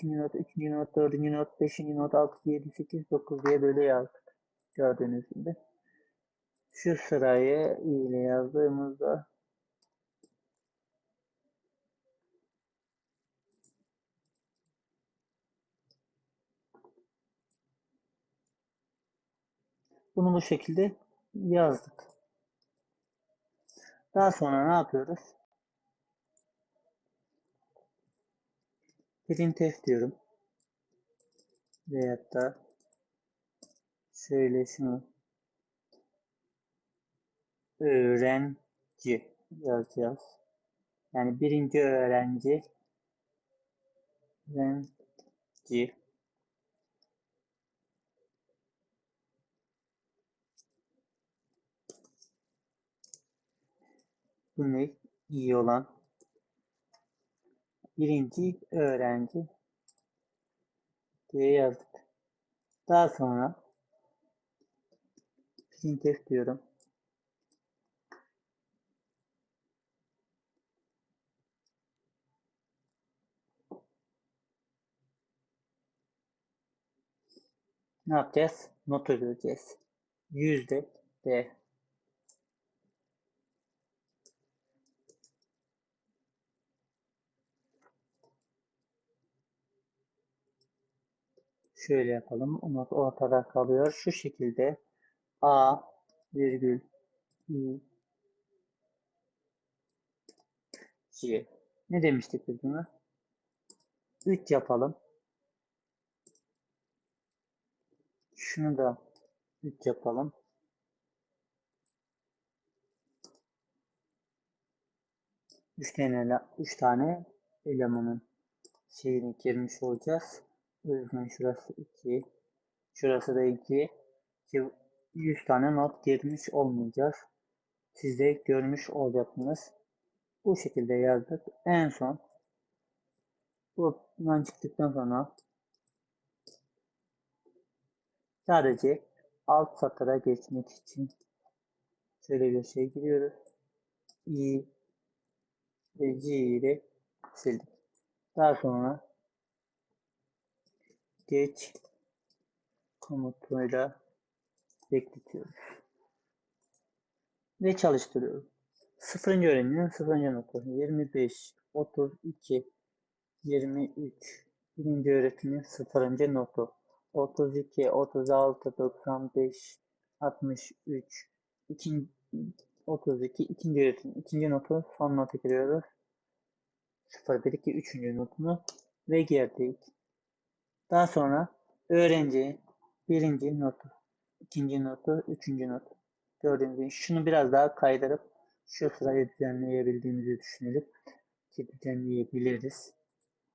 ikinci not, üçüncü not, dördüncü not, beşinci not, altı, yedi, sekiz, dokuz diye böyle yazdık. Gördüğünüz gibi. Şu sırayı ile yazdığımızda bunu bu şekilde yazdık. Daha sonra ne yapıyoruz? Printf diyorum. Veyahut da şöyle şunu öğrenci yazacağız. Yani birinci öğrenci öğrenci bu ne? iyi olan birinci öğrenci diye yazdık. Daha sonra printf diyorum. Ne yapacağız? Not göreceğiz. Yüzde D. Şöyle yapalım. Not ortada kalıyor. Şu şekilde A virgül I C. Ne demiştik biz buna? 3 yapalım. Şunu da 3 yapalım. Üç tane, üç tane elemanın şeyini girmiş olacağız. O yüzden şurası 2. Şurası da 2. 100 tane not girmiş olmayacağız. Siz de görmüş olacaksınız. Bu şekilde yazdık. En son buradan çıktıktan sonra sadece alt satıra geçmek için şöyle bir şey giriyoruz. i ve c ile sildik. Daha sonra geç komutuyla bekletiyoruz. Ve çalıştırıyorum. Sıfırıncı öğrenmenin sıfırıncı notu 25, 32, 23. Birinci öğretimin sıfırıncı notu 32, 36, 95, 63. İkinci, 32. ikinci öğretim. ikinci notu son notu giriyoruz. 0, 1, 2, üçüncü notunu ve girdik. Daha sonra öğrenci birinci notu, ikinci notu, üçüncü notu. Gördüğünüz gibi şunu biraz daha kaydırıp şu sırayı düzenleyebildiğimizi düşünelim. Ki düzenleyebiliriz.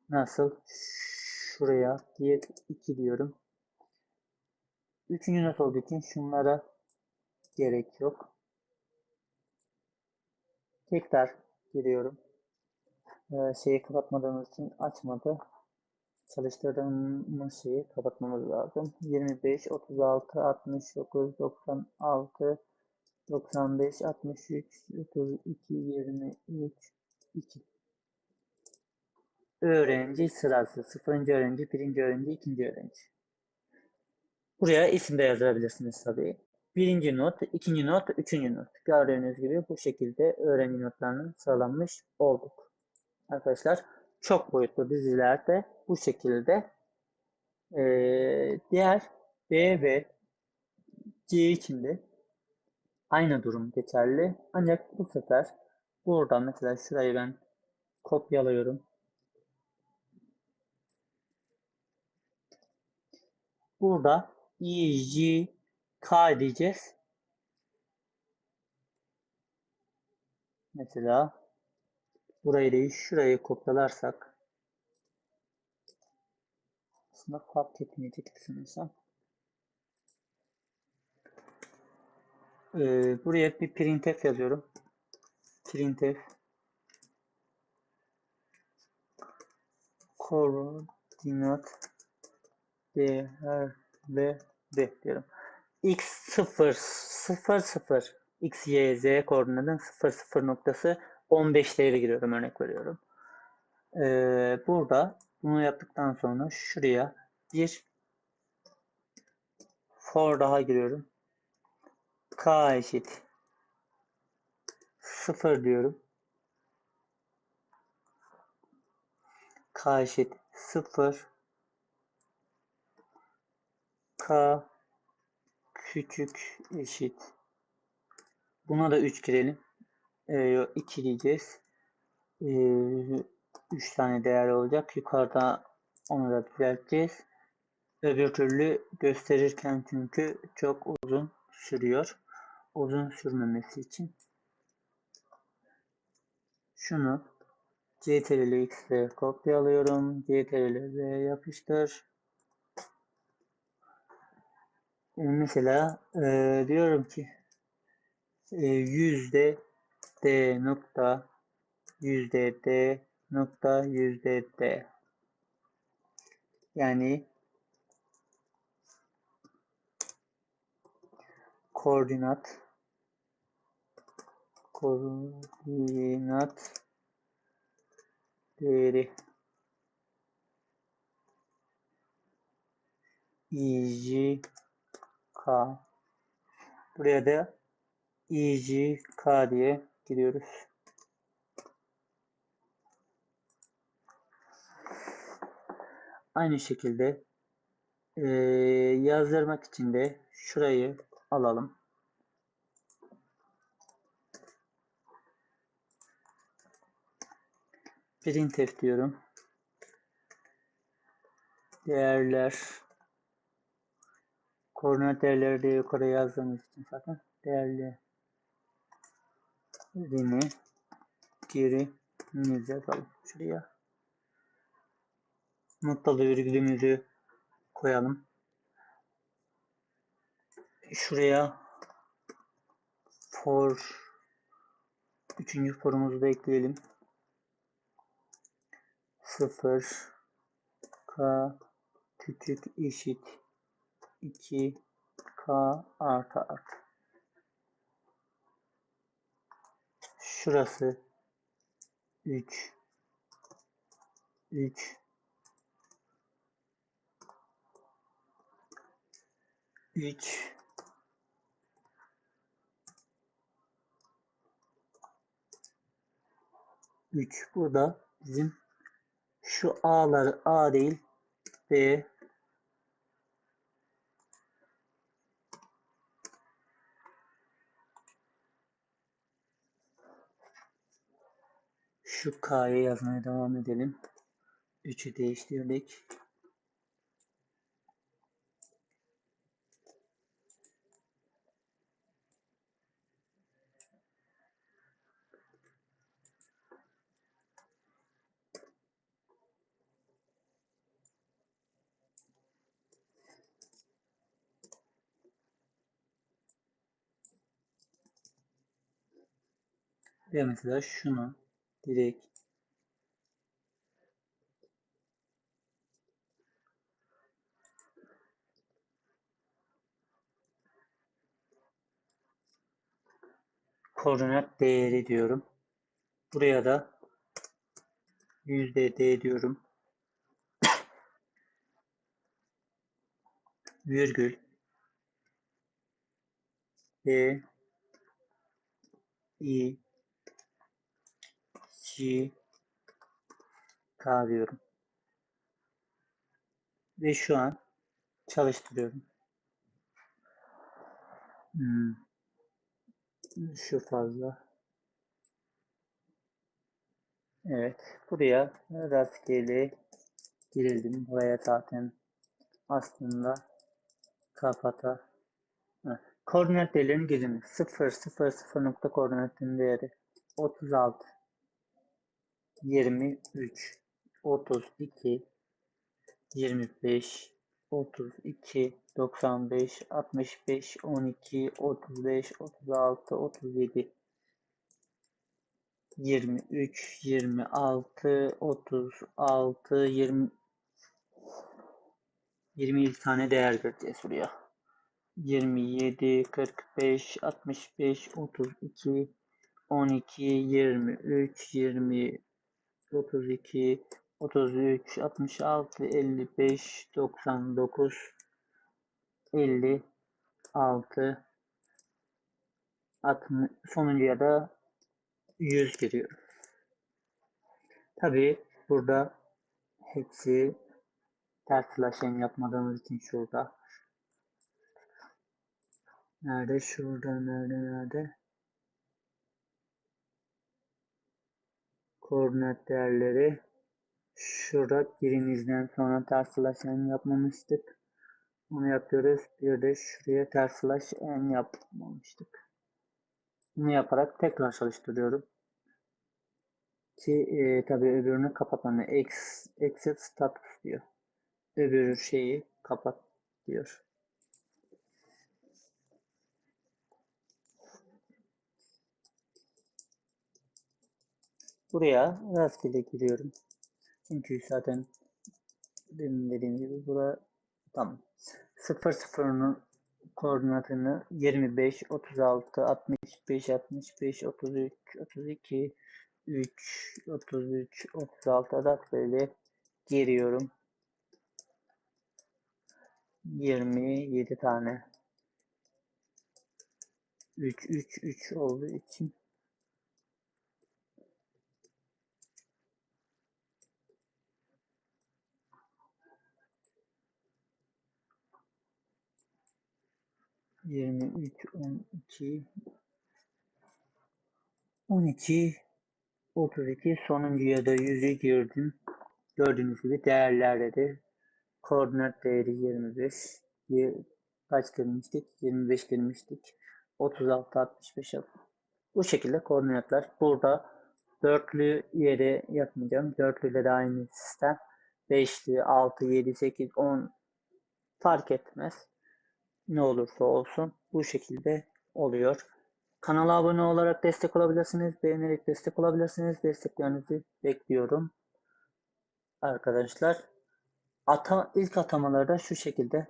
Nasıl? Şuraya diye 2 diyorum. Üçüncü not olduğu için şunlara gerek yok. Tekrar giriyorum. Ee, şeyi kapatmadığımız için açmadı çalıştırdığımız şeyi kapatmamız lazım. 25, 36, 69, 96, 95, 63, 32, 23, 2. Öğrenci sırası. Sıfırıncı öğrenci, birinci öğrenci, ikinci öğrenci. Buraya isim de yazabilirsiniz tabii. Birinci not, ikinci not, üçüncü not. Gördüğünüz gibi bu şekilde öğrenci notlarını sıralanmış olduk. Arkadaşlar çok boyutlu dizilerde bu şekilde ee, diğer B ve C için de aynı durum geçerli. Ancak bu sefer buradan mesela şurayı ben kopyalıyorum. Burada I, J, K diyeceğiz. Mesela burayı değil şurayı kopyalarsak aslında fark etmeyecek sanırsam. Buraya bir printf yazıyorum. Printf koordinat değer ve d diyorum. x 0 0 0 x y z koordinatın 0 0 noktası 15 değeri giriyorum örnek veriyorum. Ee, burada Bunu yaptıktan sonra şuraya bir for daha giriyorum. K eşit 0 diyorum. K eşit 0 K küçük eşit buna da 3 girelim. Ee, 2 diyeceğiz. Ee, 3 tane değer olacak. Yukarıda onu da düzelteceğiz. Öbür türlü gösterirken çünkü çok uzun sürüyor. Uzun sürmemesi için şunu CTRL X'e kopyalıyorum. CTRL V yapıştır. Ee, mesela e, diyorum ki e, yüzde D nokta yüzde D nokta yüzde D. Yani koordinat koordinat değeri ijk buraya da ijk diye giriyoruz. Aynı şekilde e, yazdırmak için de şurayı alalım. printf diyorum. Değerler koordinat değerleri de yukarı yazdığımız için zaten değerlerini geri yazalım şuraya. Noktalı virgülümüzü koyalım. Şuraya for üçüncü forumuzu da ekleyelim. 0 k küçük eşit 2 k artı artı. Şurası. 3 3 3 3 bu da bizim şu A'lar A değil B şu K'yı yazmaya devam edelim. 3'ü değiştirdik. Ve mesela şunu direkt koordinat değeri diyorum. Buraya da yüzde d diyorum. Virgül d i G K diyorum. Ve şu an çalıştırıyorum. Hmm. Şu fazla. Evet. Buraya rastgele girildim. Buraya zaten aslında kapata. Heh. Koordinat değerlerini girin. 0, 0, 0 nokta koordinatın değeri 36 23 32 25 32 95 65 12 35 36 37 23 26 36 20 27 tane değer göreceğiz buraya. 27 45 65 32 12 23 20 32, 33, 66, 55, 99, 50, 6, 60, sonuncuya da 100 giriyor. Tabi burada hepsi ters yapmadığımız için şurada. Nerede? Şurada. Nerede? Nerede? Koordinat değerleri. Şurada birimizden sonra ters slashen yapmamıştık. Onu yapıyoruz. Bir de şuraya ters slash n yapmamıştık. Bunu yaparak tekrar çalıştırıyorum. Ki e, tabi öbürünü kapatmanı ex, exit status diyor. Öbür şeyi kapat diyor. Buraya rastgele giriyorum. Çünkü zaten demin dediğim gibi bura tamam. 0 0'ın koordinatını 25, 36, 65, 65, 33, 32, 3, 33, 36 da böyle giriyorum. 27 tane. 3, 3, 3 olduğu için Yirmi üç, on iki, on iki, otuz iki sonuncuya da yüzü girdim. Gördüğünüz gibi değerlerde de koordinat değeri 25. Ye- Kaç girmiştik? 25 girmiştik. 36, 65 yap- Bu şekilde koordinatlar. Burada dörtlü yere yapmayacağım. Dörtlüyle de aynı sistem. Beşli, 6, 7, 8, 10 fark etmez. Ne olursa olsun bu şekilde oluyor. Kanala abone olarak destek olabilirsiniz. Beğenerek destek olabilirsiniz. Desteklerinizi bekliyorum. Arkadaşlar ata ilk atamaları da şu şekilde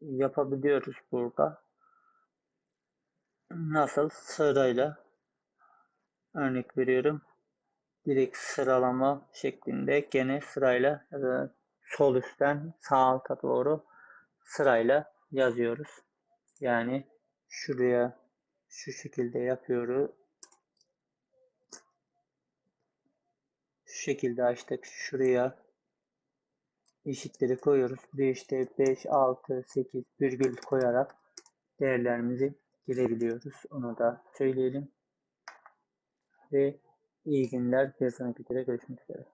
yapabiliyoruz burada. Nasıl? Sırayla örnek veriyorum. Direkt sıralama şeklinde gene sırayla da sol üstten sağ alta doğru sırayla yazıyoruz. Yani şuraya şu şekilde yapıyoruz. Şu şekilde açtık. Şuraya eşitleri koyuyoruz. Bir işte 5, 6, 8 virgül koyarak değerlerimizi girebiliyoruz. Onu da söyleyelim. Ve iyi günler. Bir sonraki videoda görüşmek üzere.